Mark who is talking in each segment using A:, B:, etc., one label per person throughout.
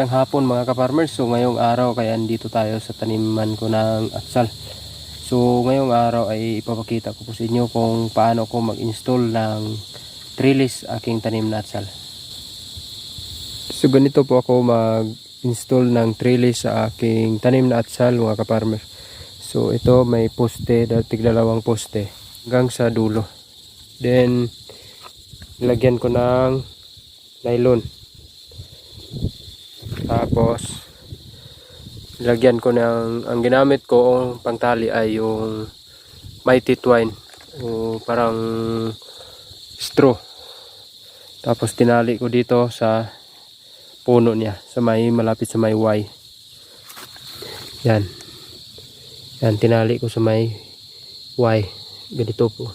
A: magandang hapon mga ka-farmers. So ngayong araw kaya andito tayo sa taniman ko ng atsal. So ngayong araw ay ipapakita ko po sa inyo kung paano ko mag-install ng trellis aking tanim na atsal. So ganito po ako mag-install ng trellis sa aking tanim na atsal mga ka-farmers. So ito may poste, tiglalawang poste hanggang sa dulo. Then lagyan ko ng nylon. Tapos, lagyan ko ng, ang ginamit ko ang pangtali ay yung mighty twine. O parang straw. Tapos tinali ko dito sa puno niya. Sa may, malapit sa may Y. Yan. Yan, tinali ko sa may Y. Ganito po.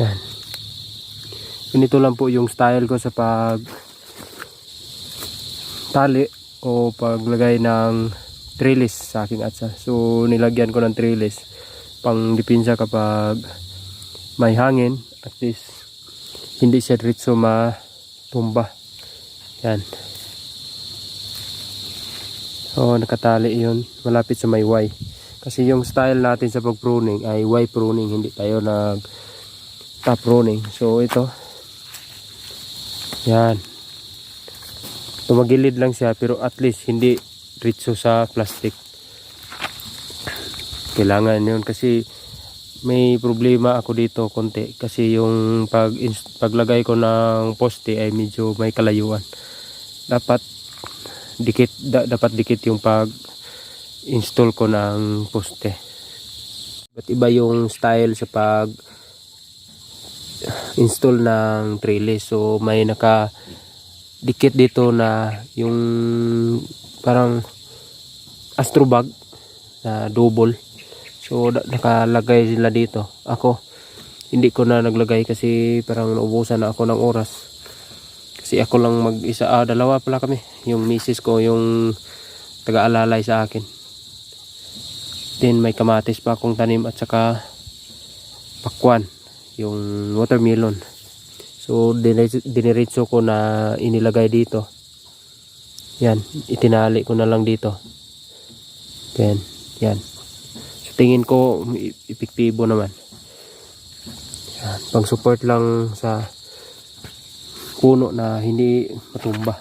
A: Yan. Ganito lang po yung style ko sa pag tali o paglagay ng trellis sa aking atsa. So nilagyan ko ng trellis pang dipinsa kapag may hangin at least hindi siya diretso matumba. Yan. So nakatali yun malapit sa may Y. Kasi yung style natin sa pag pruning ay Y pruning hindi tayo nag top pruning. So ito. Yan tumagilid lang siya pero at least hindi ritso sa plastic. Kailangan yun kasi may problema ako dito konti. Kasi yung pag paglagay ko ng poste ay medyo may kalayuan. Dapat dikit da, dapat dikit yung pag install ko ng poste. But iba yung style sa pag install ng trellis so may naka dikit dito na yung parang astrobag na double. So nakalagay sila dito. Ako hindi ko na naglagay kasi parang naubusan na ako ng oras. Kasi ako lang mag isa ah, dalawa pala kami. Yung misis ko yung taga-alalay sa akin. Then may kamatis pa akong tanim at saka pakwan yung watermelon So, diniretso ko na inilagay dito. Yan, itinali ko na lang dito. Yan, yan. So, tingin ko, epektibo naman. Yan, pang support lang sa puno na hindi matumba.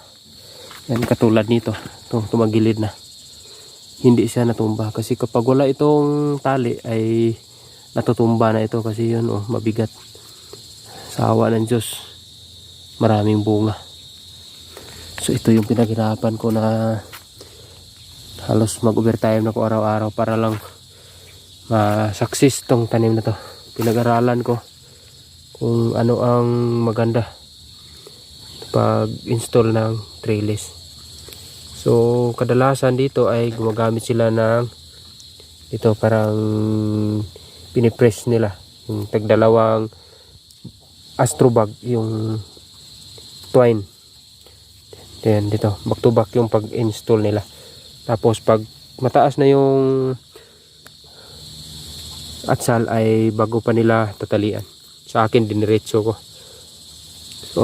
A: Yan, katulad nito. Ito, tumagilid na. Hindi siya natumba. Kasi kapag wala itong tali, ay natutumba na ito kasi yun, oh, mabigat sa awa ng Diyos. Maraming bunga. So ito yung pinaghirapan ko na halos mag overtime na araw-araw para lang ma-success tong tanim na to. Pinag-aralan ko kung ano ang maganda pag install ng trellis. So kadalasan dito ay gumagamit sila ng ito parang pinipress nila. Yung tagdalawang astrobag yung twine. Then dito back to back yung pag install nila. Tapos pag mataas na yung atsal ay bago pa nila tatalian. Sa akin diniretso ko. So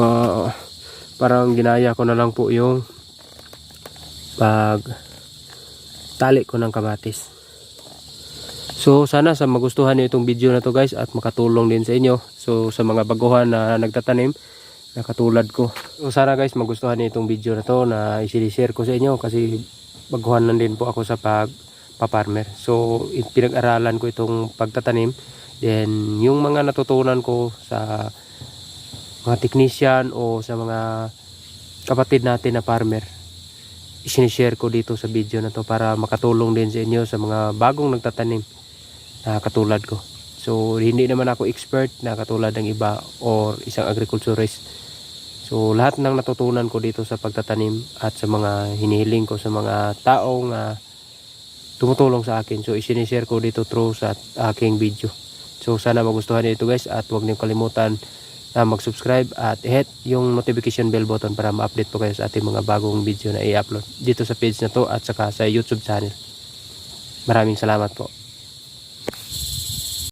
A: parang ginaya ko na lang po yung pag tali ko ng kamatis So sana sa magustuhan niyo itong video na to guys at makatulong din sa inyo. So sa mga baguhan na nagtatanim na katulad ko. So sana guys magustuhan niyo itong video na to na i-share ko sa inyo kasi baguhan lang din po ako sa pag paparmer. So pinag-aralan ko itong pagtatanim. Then yung mga natutunan ko sa mga technician o sa mga kapatid natin na farmer isinishare ko dito sa video na to para makatulong din sa inyo sa mga bagong nagtatanim na katulad ko. So, hindi naman ako expert na katulad ng iba or isang agriculturist. So, lahat ng natutunan ko dito sa pagtatanim at sa mga hinihiling ko sa mga taong uh, tumutulong sa akin. So, isinishare ko dito through sa aking video. So, sana magustuhan niyo ito guys at huwag niyo kalimutan na mag-subscribe at hit yung notification bell button para ma-update po kayo sa ating mga bagong video na i-upload dito sa page na to at saka sa YouTube channel. Maraming salamat po.